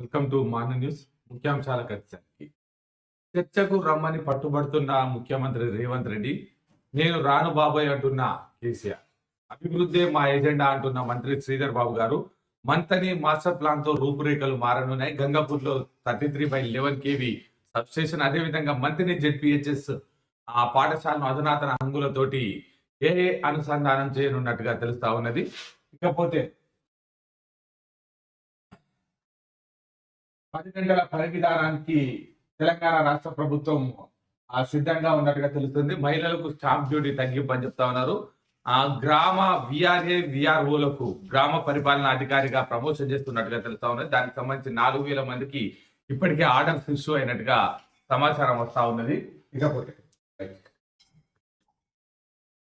Welcome to morning news. ముఖ్యాంశాల ఖచ్చితంగా చర్చకు రమ్మని పట్టుబడుతున్న ముఖ్యమంత్రి రేవంత్ రెడ్డి నేను రాను బాబాయ్ అంటున్న కేసీఆర్. అభివృద్ధి మా ఎజెండా అంటున్న మంత్రి శ్రీధర్ బాబు గారు మంతని మాస్టర్ ప్లాన్తో రూపురేఖలు మారనున్నాయి. గంగాపూర్లో thirty three by eleven KV substation అదేవిధంగా మంతని జెడ్పిహెచ్ఎస్ ఆ పాఠశాలను అధునాతన హంగులతోటి ఏ అనుసంధానం చేయనున్నట్టుగా తెలుస్తా ఉన్నది. ఇకపోతే పది గంటల పని విధానానికి తెలంగాణ రాష్ట్ర ప్రభుత్వం సిద్ధంగా ఉన్నట్టుగా తెలుస్తుంది. మహిళలకు స్టాంప్ డ్యూటీ తగ్గింపు అని చెప్తా ఉన్నారు. ఆ గ్రామ విఆర్ఏ విఆర్ఓలకు గ్రామ పరిపాలన అధికారిగా ప్రమోషన్ చేస్తున్నట్టుగా తెలుస్తా ఉన్నది. దానికి సంబంధించి నాలుగు వేల మందికి ఇప్పటికే ఆర్డర్స్ ఇష్యూ అయినట్టుగా సమాచారం వస్తా ఉన్నది. ఇకపోతే.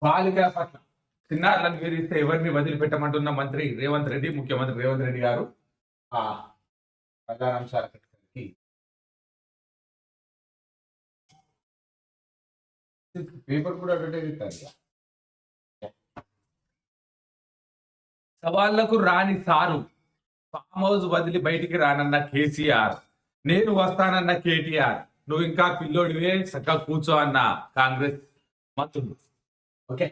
బాలికల పట్ల చిన్నారులను వేధిస్తే ఎవరిని వదిలిపెట్టమంటున్న మంత్రి రేవంత్ రెడ్డి ముఖ్యమంత్రి రేవంత్ రెడ్డి గారు? ప్రధానాంశాల కట్టుకకి పేపర్ కూడా అడ్వర్టైజ్ ఇస్తారు. సవాళ్ళకు రాని సారు. ఫామ్ హౌస్ వదిలి బయటికి రానన్న కేసీఆర్. నేను వస్తానన్న కేటీఆర్. నువ్వు ఇంకా పిల్లోడివే చక్కగా కూర్చో అన్న కాంగ్రెస్ మంత్రులు. ఓకే.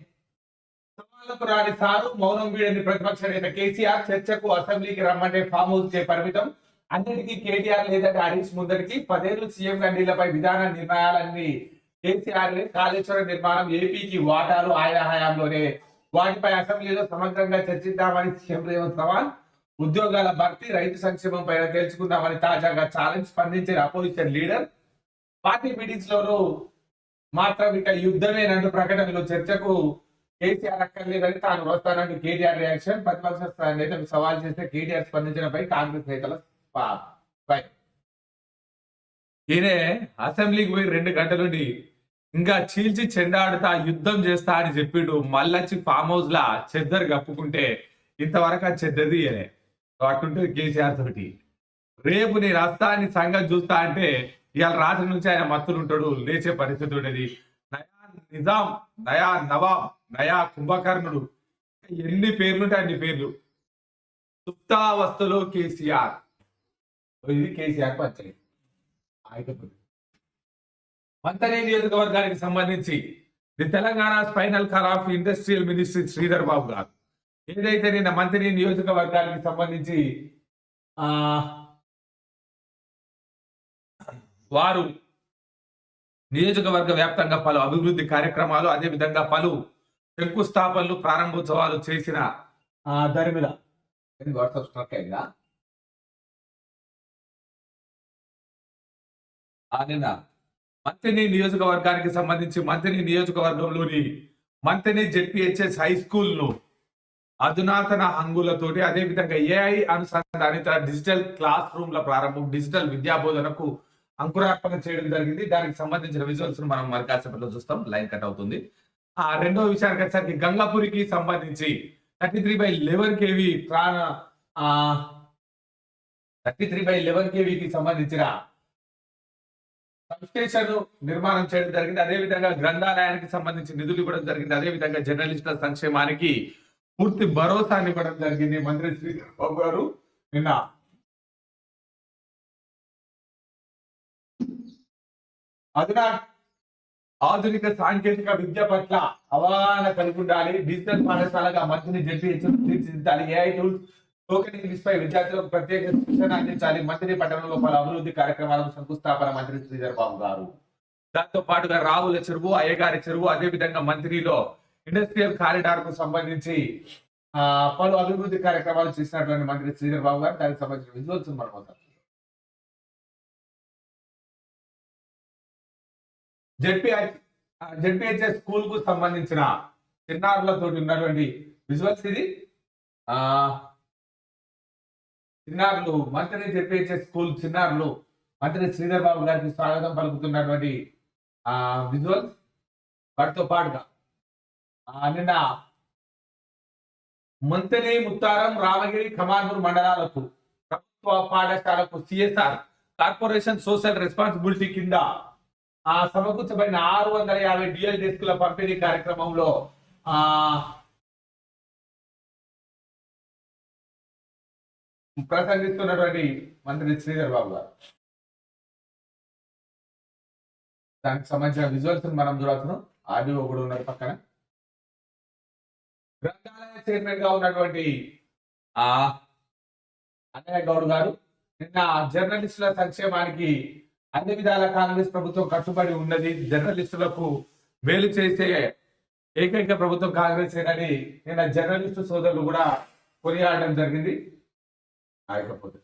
సవాళ్ళకు రాని సారు మౌనం వీడని ప్రతిపక్ష నేత కేసీఆర్. చర్చకు అసెంబ్లీకి రమ్మంటే ఫామ్ హౌస్ చే పరిమితం. అన్నిటికీ కేటీఆర్ లేదంటే హరీష్ ముందరికి పదేళ్ళు సీఎం గండీలపై విధాన నిర్ణయాలన్నీ కేసీఆర్ కాళేశ్వరం నిర్మాణం ఏపీకి వాటాలు ఆయన హయాంలోనే. వాటిపై అసెంబ్లీలో సమగ్రంగా చర్చిద్దామని సీఎం రేవంత్ సవాల్ ఉద్యోగాల భర్తీ రైతు సంక్షేమం పైన తెలుసుకుందామని తాజాగా ఛాలెంజ్ స్పందించిన అపోజిషన్ లీడర్. పార్టీ మీటింగ్స్ లోనూ మాత్రం ఇక యుద్ధమేనంటూ ప్రకటనలో చర్చకు కేసీఆర్ అక్కర్లేదని తాను వస్తానంటూ కేటీఆర్ రియాక్షన్. ప్రతిపక్ష నేతలు సవాల్ చేస్తే కేటీఆర్ స్పందించడంపై కాంగ్రెస్ నేతల పా- ఈయనే అసెంబ్లీకి పోయి రెండు గంటలుండి ఇంకా చీల్చి చెండాడుతా యుద్ధం చేస్తా అని చెప్పిండు. మళ్ళొచ్చి ఫామ్ హౌస్ లా చెద్దరు కప్పుకుంటే ఇంతవరకు ఆ చెద్దది ఇయలే అట్టుంటుంది కేసీఆర్ తోటి రేపు నేను వస్తా అని సంగతి చూస్తా అంటే ఇవాళ రాత్రి నుంచి ఆయన మత్తులు ఉంటాడు లేచే పరిస్థితి ఉండేది. నయా నిజాం నయా నవాబ్ నయా కుంభకర్ణుడు. ఎన్ని పేర్లుంటే అన్ని పేర్లు. సుప్తావస్థలో కేసీఆర్. ఇది కేసీఆర్ పంచాయతీ ఆయుధపతి మంతనే నియోజకవర్గానికి సంబంధించి the Telangana spinal car of industrial ministry Sridhar Babu garu. ఏదైతే నిన్న మంత్రి నియోజకవర్గానికి సంబంధించి ఆ వారు నియోజకవర్గ వ్యాప్తంగా పలు అభివృద్ధి కార్యక్రమాలు అదేవిధంగా పలు శంకుస్థాపనలు ప్రారంభోత్సవాలు చేసిన ఆ, దరిమిల స్ట్రక్ అయిందా? ఆయన మంతిని మంత్రిని నియోజకవర్గానికి సంబంధించి మంతిని నియోజకవర్గంలోని మంత్రిని జెడ్పిహెచ్ఎస్ హై స్కూల్ అధునాతన హంగులతోటి అదేవిధంగా ఏఐ అనుసంధానిత డిజిటల్ క్లాస్ రూమ్ల ప్రారంభం డిజిటల్ విద్యా బోధనకు అంకురార్పణ చేయడం జరిగింది. దానికి సంబంధించిన విజువల్స్ మనం మరి కాసేపట్లో చూస్తాం. లైన్ కట్ అవుతుంది. ఆ రెండో విషయానికి వచ్చేసరికి గంగాపురికి సంబంధించి thirty three by eleven KV ప్రాణ థర్టీ త్రీ బై లెవెన్ కేవీకి సంబంధించిన సబ్స్టేషన్ నిర్మాణం చేయడం జరిగింది. అదేవిధంగా గ్రంథాలయానికి సంబంధించి నిధులు ఇవ్వడం జరిగింది. అదేవిధంగా జర్నలిస్టుల సంక్షేమానికి పూర్తి భరోసా ఇవ్వడం జరిగింది. మంత్రి శ్రీధర్ బాబు గారు నిన్న అధునా ఆధునిక సాంకేతిక విద్య పట్ల అవగాహన కలిగి ఉండాలి. డిజిటల్ పాఠశాలగా మంత్రిని జడ్పీ తీర్చిదిద్దాలి. ఏఐ టూల్స్ టోకెన్ విద్యార్థులకు ప్రత్యేక శిక్షణ అందించాలి. మంత్రి పట్టణంలో పలు అభివృద్ధి కార్యక్రమాలకు శంకుస్థాపన మంత్రి శ్రీధర్ బాబు గారు. దాంతో పాటుగా రావుల చెరువు అయ్యగారి చెరువు అదే విధంగా మంత్రిలో ఇండస్ట్రియల్ కారిడార్కు సంబంధించి పలు అభివృద్ధి కార్యక్రమాలు చేసినటువంటి మంత్రి శ్రీధర్ బాబు గారు దానికి సంబంధించిన విజువల్స్ మనం వద్దాం. జెడ్పీఐ జెడ్పీహెచ్ఎస్ స్కూల్కు సంబంధించిన చిన్నారులతో ఉన్నటువంటి విజువల్స్ ఇది. ఆ చిన్నారులు మంత్రి తెప్పించే స్కూల్ చిన్నారులు మంత్రి శ్రీధర్ బాబు గారికి స్వాగతం పలుకుతున్నటువంటి ఆ విజువల్స్. వాటితో పాటుగా నిన్న మంతని ముత్తారం రామగిరి కమాన్పూర్ మండలాలకు ప్రభుత్వ పాఠశాలకు సిఎస్ఆర్ కార్పొరేషన్ సోషల్ రెస్పాన్సిబిలిటీ కింద ఆ సమకూర్చబడిన ఆరు వందల యాభై డిఎల్ డెస్కుల పంపిణీ కార్యక్రమంలో ఆ ప్రసంగిస్తున్నటువంటి మంత్రి శ్రీధర్ బాబు గారు. దానికి సంబంధించిన విజువల్స్ మనం చూడవచ్చు ఆర్డీఓ కూడా ఉన్నారు పక్కన. గ్రంథాలయ చైర్మన్గా ఉన్నటువంటి ఆ అన్నయ్య గౌడ్ గారు. నిన్న జర్నలిస్టుల సంక్షేమానికి అన్ని విధాల కాంగ్రెస్ ప్రభుత్వం కట్టుబడి ఉన్నది. జర్నలిస్టులకు మేలు చేసే ఏకైక ప్రభుత్వం కాంగ్రెస్ అని నిన్న జర్నలిస్టు సోదరులు కూడా కొనియాడడం జరిగింది. ఆయకపోతే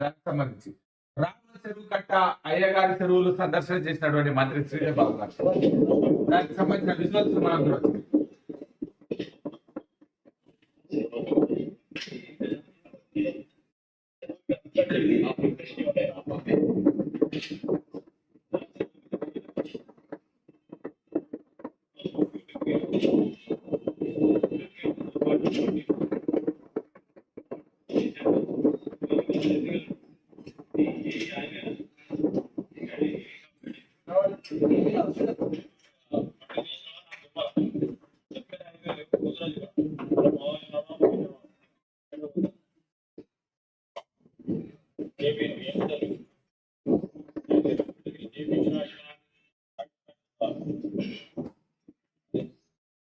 దానికి సంబంధించి రాముల చెరువు కట్ట అయ్యగారి చెరువులు సందర్శన చేసినటువంటి మంత్రి శ్రీధర్ బాబు గారు. దానికి సంబంధించిన విజువల్స్ మనం చూడొచ్చు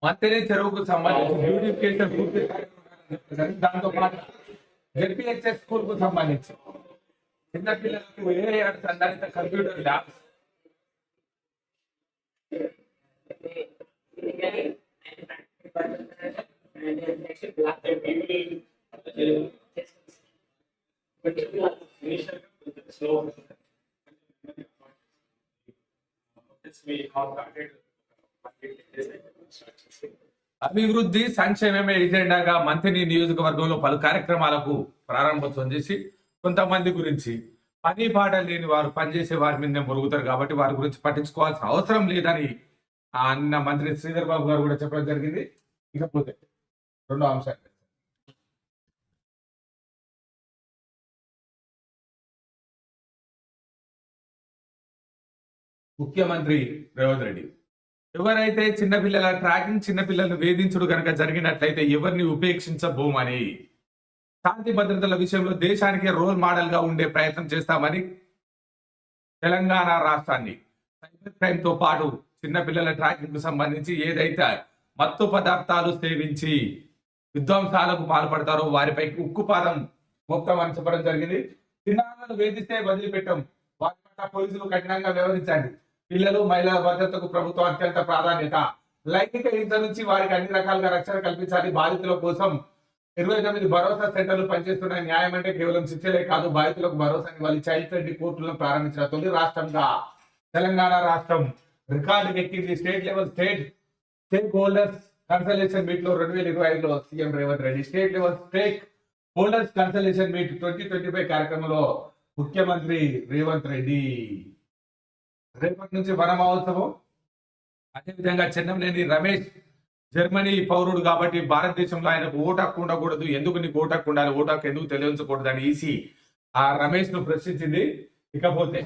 మంత్రి చెరువుకు సంబంధించి బ్యూటిఫికేషన్ పూర్తి చేయాలని దాంతో పాటు జెడ్పిహెచ్ఎస్ స్కూల్కు సంబంధించి చిన్నపిల్లలకు ఏ సంబంధిత కంప్యూటర్ ల్యాబ్స్ అభివృద్ధి సంక్షేమమే ఎజెండాగా మంత్రి నియోజకవర్గంలో పలు కార్యక్రమాలకు ప్రారంభోత్సవం చేసి కొంతమంది గురించి పని పాట లేని వారు పనిచేసే వారి మీద మురుగుతారు కాబట్టి వారి గురించి పట్టించుకోవాల్సిన అవసరం లేదని అన్న మంత్రి శ్రీధర్ బాబు గారు కూడా చెప్పడం జరిగింది. ఇకపోతే రెండో అంశాలు. ముఖ్యమంత్రి రేవంత్ రెడ్డి. ఎవరైతే చిన్నపిల్లల ట్రాకింగ్ చిన్నపిల్లలను వేధించుడు కనుక జరిగినట్లయితే ఎవరిని ఉపేక్షించబోమని? శాంతి భద్రతల విషయంలో దేశానికి రోల్ మోడల్గా ఉండే ప్రయత్నం చేస్తామని తెలంగాణ రాష్ట్రాన్ని. సైబర్ క్రైమ్తో పాటు చిన్నపిల్లల ట్రాకింగ్కు సంబంధించి ఏదైతే మత్తు పదార్థాలు సేవించి విధ్వంసాలకు పాల్పడతారో వారిపై ఉక్కుపాదం మొత్తం అంచపడం జరిగింది. చిన్నారులను వేధిస్తే వదిలిపెట్టం. వారి పట్ల పోలీసులు కఠినంగా వ్యవహరించండి. పిల్లలు మహిళల భద్రతకు ప్రభుత్వం అత్యంత ప్రాధాన్యత. లైంగిక హింస నుంచి వారికి అన్ని రకాలుగా రక్షణ కల్పించాలి. బాధితుల కోసం ఇరవై తొమ్మిది భరోసా సెంటర్లు పనిచేస్తున్న న్యాయం అంటే కేవలం శిక్షలే కాదు బాధితులకు భరోసాని ఇవ్వాలి. చైల్డ్ ఫ్రెండ్లీ కోర్టులను ప్రారంభించిన తొలి రాష్ట్రంగా తెలంగాణ రాష్ట్రం. రికార్డు ఎక్కింది state level state stakeholders consultation మీట్లో రెండు వేల ఇరవై ఐదులో CM Revanth Reddy. State level stakeholders consultation meet twenty twenty five కార్యక్రమంలో ముఖ్యమంత్రి రేవంత్ రెడ్డి. రేపటి నుంచి వన మహోత్సవం. అదేవిధంగా చెన్నంనేని రమేష్ జర్మనీ పౌరుడు కాబట్టి భారతదేశంలో ఆయనకు ఓటు హక్కు ఉండకూడదు. ఎందుకు నీకు ఓటు హక్కు ఉండాలి? ఓటు హక్కు ఎందుకు తెలియజకూడదు అని ఈసీ ఆ రమేష్ను ప్రశ్నించింది. ఇకపోతే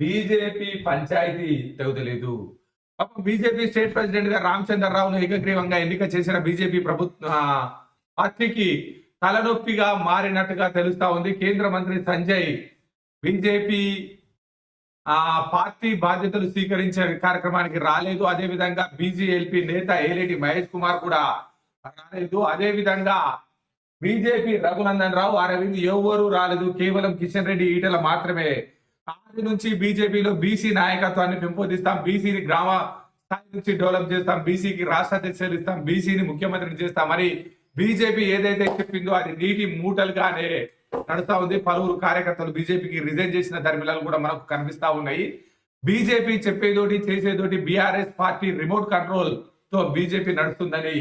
బీజేపీ పంచాయతీ తెగుతలేదు. పాపం బీజేపీ స్టేట్ ప్రెసిడెంట్గా రామచంద్రరావును ఏకగ్రీవంగా ఎన్నిక చేసిన బీజేపీ ప్రభుత్వ పార్టీకి తలనొప్పిగా మారినట్టుగా తెలుస్తా ఉంది. కేంద్ర మంత్రి సంజయ్ బీజేపీ ఆ పార్టీ బాధ్యతలు స్వీకరించే కార్యక్రమానికి రాలేదు. అదే విధంగా బీజేఎల్పీ నేత ఏలేటి మహేష్ కుమార్ కూడా రాలేదు. అదే విధంగా బీజేపీ రఘునందన్ రావు అరవింద్ ఎవరూ రాలేదు. కేవలం కిషన్ రెడ్డి ఈటల మాత్రమే ఆది నుంచి బీజేపీలో బీసీ నాయకత్వాన్ని పెంపొందిస్తాం బీసీని గ్రామ స్థాయి నుంచి డెవలప్ చేస్తాం బీసీకి రాష్ట్ర అధ్యక్షులు ఇస్తాం బీసీని ముఖ్యమంత్రిని చేస్తాం. మరి బీజేపీ ఏదైతే చెప్పిందో అది నీటి మూటలుగానే నడుస్తా ఉంది. పలువురు కార్యకర్తలు బీజేపీకి రిజైన్ చేసిన ధర్మిలాలు కూడా మనకు కనిపిస్తా ఉన్నాయి. బీజేపీ చెప్పేదోటి చేసేదోటి బీఆర్ఎస్ పార్టీ రిమోట్ కంట్రోల్తో బీజేపీ నడుస్తుందని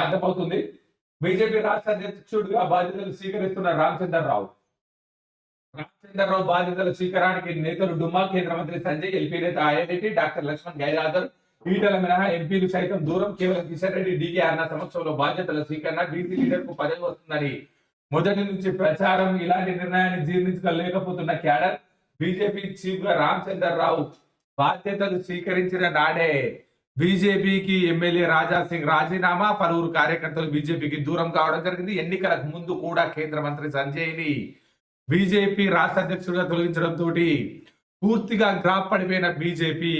అర్థమవుతుంది. బీజేపీ రాష్ట్ర అధ్యక్షుడిగా బాధ్యతలు స్వీకరిస్తున్న రామచందర్ రావు రామచంద్రరావు బాధ్యతల స్వీకారానికి నేతలు డుమ్మా కేంద్ర మంత్రి సంజయ్ ఎల్పీ నేత ఐఐటి డాక్టర్ లక్ష్మణ్ గైరాదర్ ఈటల మినహా ఎంపీలు సైతం దూరం. కేవలం కిషన్ రెడ్డి డీకే అన్న సమక్షంలో బాధ్యతల స్వీకరణ బీసీ లీడర్కు పదవి వస్తుందని మొదటి నుంచి ప్రచారం ఇలాంటి నిర్ణయాన్ని జీర్ణించుకోలేకపోతున్న క్యాడర్ బీజేపీ చీఫ్గా రామచందర్ రావు బాధ్యతలు స్వీకరించిన నాడే బీజేపీకి ఎమ్మెల్యే రాజా సింగ్ రాజీనామా. పలువురు కార్యకర్తలు బీజేపీకి దూరం కావడం జరిగింది. ఎన్నికలకు ముందు కూడా కేంద్ర మంత్రి సంజయ్ని బీజేపీ రాష్ట్ర అధ్యక్షుడిగా తొలగించడంతో పూర్తిగా గ్రాప్ పడిపోయిన బీజేపీ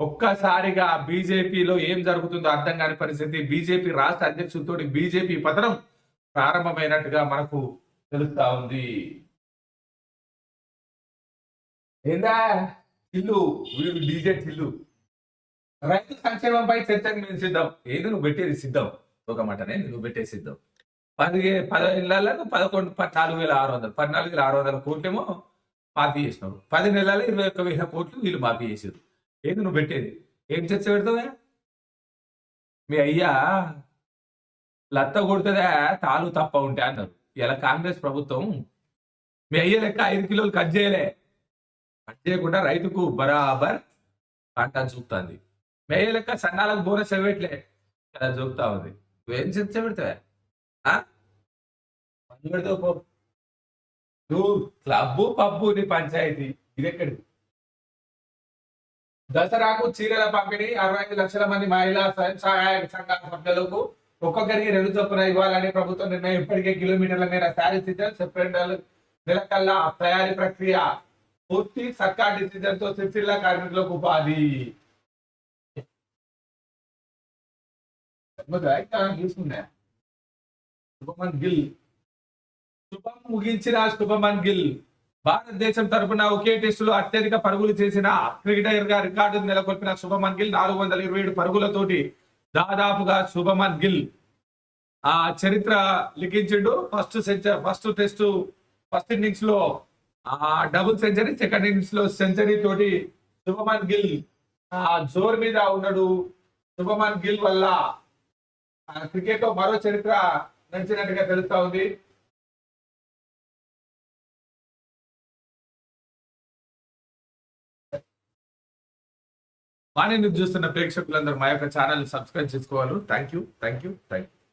ఒక్కసారిగా బీజేపీలో ఏం జరుగుతుందో అర్థం కాని పరిస్థితి. బీజేపీ రాష్ట్ర అధ్యక్షుడితో బీజేపీ పతనం ప్రారంభమైనట్టుగా మనకు తెలుస్తా ఉంది. ఏందా? ఇల్లు వీడు డీజే ఇల్లు రైతు సంక్షేమంపై చర్చకు మేము సిద్ధం. ఏది నువ్వు పెట్టేది సిద్ధం? ఒక మాటనే నువ్వు పెట్టేది సిద్ధం. పది పదిహేను పదకొండు పద్నాలుగు వేల ఆరు వందలు పద్నాలుగు వేల ఆరు వందల కోట్లేమో మాఫీ చేసినారు పది నెలలు ఇరవై ఒక్క వేల కోట్లు వీళ్ళు మాఫీ చేసారు ఏది నువ్వు పెట్టేది? ఏం చర్చ పెడతావా మీ అయ్యా లత్త కొడుతుందా? తాలు తప్ప ఉంటే అన్నారు. ఇలా కాంగ్రెస్ ప్రభుత్వం మీ అయ్య లెక్క ఐదు కిలోలు కట్ చేయలే. కట్ చేయకుండా రైతుకు బరాబర్ పంట చూపుతుంది. మీ అయ్య లెక్క సన్నాలకు బోనస్ ఇవ్వట్లే. అలా చూపుతా ఉంది. నువ్వేం చర్చ పెడతావా ఆ? పో. నువ్వు క్లబ్బు పబ్బు నీ పంచాయతీ. ఇది దసరాకు చీరల పంపిణీ అరవై ఐదు లక్షల మంది మహిళా స్వయం సహాయక సంఘాల సభ్యులకు ఒక్కొక్కరికి రెండు చొప్పున ఇవ్వాలని ప్రభుత్వం నిర్ణయం ఇప్పటికే కిలోమీటర్ల మేర శారీ సీజన్ సెప్టెంబర్ నెలకల్లా తయారీ ప్రక్రియ పూర్తి. సర్కార్ డిసిజన్తో సిరిసిల్ల కార్మికులకు ఉపాధి. చూసుకున్నా శుభమన్ గిల్. శుభం ముగించిన శుభమన్ గిల్. భారతదేశం తరపున ఒకే టెస్టులో అత్యధిక పరుగులు చేసిన క్రికెటర్గా రికార్డు నెలకొల్పిన శుభమన్ గిల్ నాలుగు వందల ఇరవై ఏడు పరుగులతోటి దాదాపుగా శుభమన్ గిల్. ఆ చరిత్ర లిఖించిండు. First century first test first ఇన్నింగ్స్లో ఆ డబుల్ సెంచరీ సెకండ్ ఇన్నింగ్స్లో సెంచరీ తోటి శుభమన్ గిల్ ఆ జోర్ మీద ఉన్నాడు. శుభమన్ గిల్ వల్ల క్రికెట్లో మరో చరిత్ర నడిచినట్టుగా తెలుస్తా ఉంది. వాణి న్యూస్ చూస్తున్న ప్రేక్షకులందరూ మా యొక్క ఛానల్ సబ్స్క్రైబ్ చేసుకోవాలి. Thank you thank you thank you